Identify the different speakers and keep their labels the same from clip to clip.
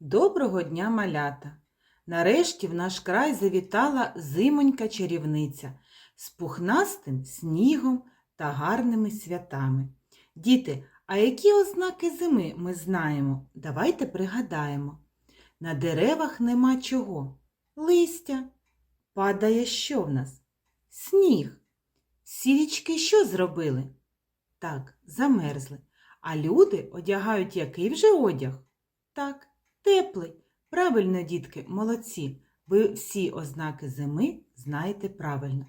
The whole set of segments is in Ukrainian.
Speaker 1: Доброго дня, малята! Нарешті в наш край завітала зимонька чарівниця з пухнастим снігом та гарними святами. Діти, а які ознаки зими ми знаємо? Давайте пригадаємо. На деревах нема чого? Листя. Падає що в нас? Сніг. Всі річки що зробили? Так, замерзли. А люди одягають який вже одяг? Так, теплий. Правильно, дітки, молодці. Ви всі ознаки зими знаєте правильно.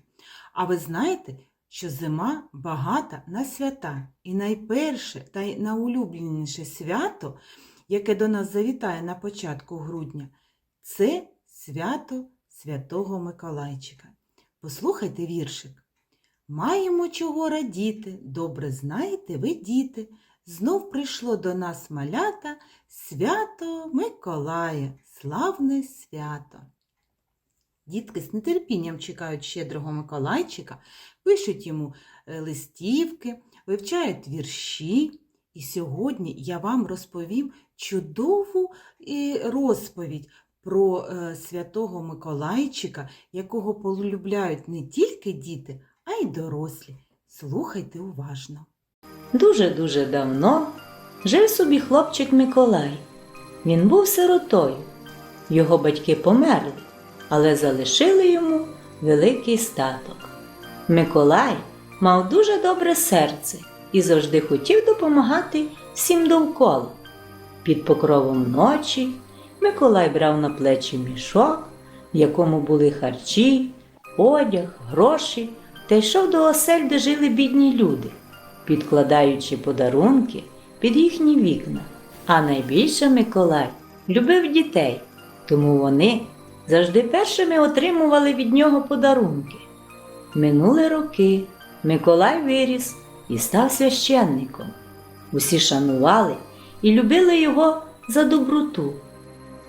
Speaker 1: А ви знаєте, що зима багата на свята. І найперше та й найулюбленіше свято, яке до нас завітає на початку грудня, це свято Святого Миколайчика. Послухайте віршик. Маємо чого радіти, добре знаєте ви, діти. Знов прийшло до нас малята свято Миколая, славне свято. Дітки з нетерпінням чекають щедрого Миколайчика, пишуть йому е, листівки, вивчають вірші. І сьогодні я вам розповім чудову е, розповідь про е, святого Миколайчика, якого полюбляють не тільки діти, а й дорослі. Слухайте уважно.
Speaker 2: Дуже-дуже давно жив собі хлопчик Миколай. Він був сиротою. Його батьки померли, але залишили йому великий статок. Миколай мав дуже добре серце і завжди хотів допомагати всім довкола. Під покровом ночі Миколай брав на плечі мішок, в якому були харчі, одяг, гроші, та йшов до осель, де жили бідні люди підкладаючи подарунки під їхні вікна. А найбільше Миколай любив дітей, тому вони завжди першими отримували від нього подарунки. Минули роки Миколай виріс і став священником. Усі шанували і любили його за доброту,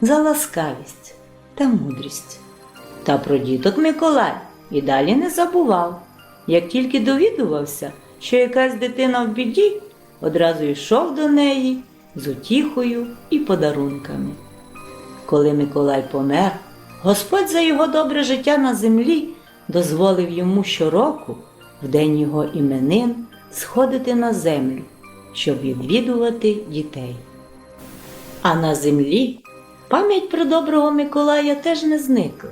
Speaker 2: за ласкавість та мудрість. Та про діток Миколай і далі не забував. Як тільки довідувався, що якась дитина в біді, одразу йшов до неї з утіхою і подарунками. Коли Миколай помер, Господь за його добре життя на землі дозволив йому щороку, в день його іменин, сходити на землю, щоб відвідувати дітей. А на землі пам'ять про доброго Миколая теж не зникла.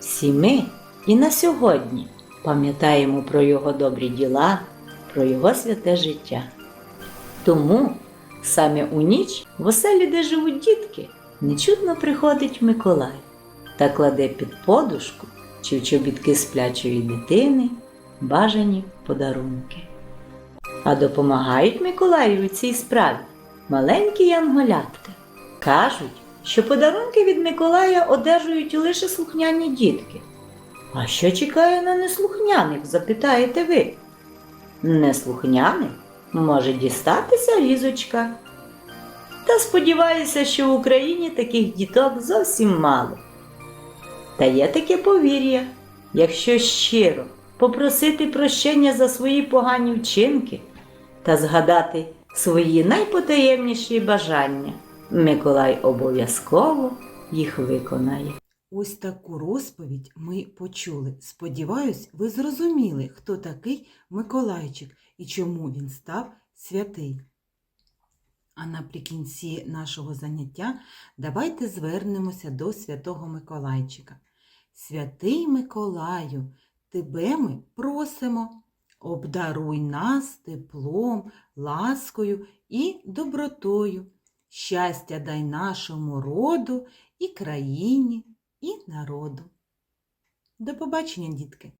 Speaker 2: Всі ми і на сьогодні пам'ятаємо про його добрі діла, про його святе життя. Тому саме у ніч в оселі, де живуть дітки, нечутно приходить Миколай та кладе під подушку чи в чобітки сплячої дитини бажані подарунки. А допомагають Миколаю у цій справі маленькі янголятка. Кажуть, що подарунки від Миколая одержують лише слухняні дітки. А що чекає на неслухняних, запитаєте ви? Неслухняних може дістатися різочка. Та сподіваюся, що в Україні таких діток зовсім мало. Та є таке повір'я, якщо щиро попросити прощення за свої погані вчинки та згадати свої найпотаємніші бажання, Миколай обов'язково їх виконає.
Speaker 1: Ось таку розповідь ми почули. Сподіваюсь, ви зрозуміли, хто такий Миколайчик і чому він став святий. А наприкінці нашого заняття давайте звернемося до святого Миколайчика. Святий Миколаю, тебе ми просимо, обдаруй нас теплом, ласкою і добротою. Щастя дай нашому роду і країні, і народу. До побачення, дітки!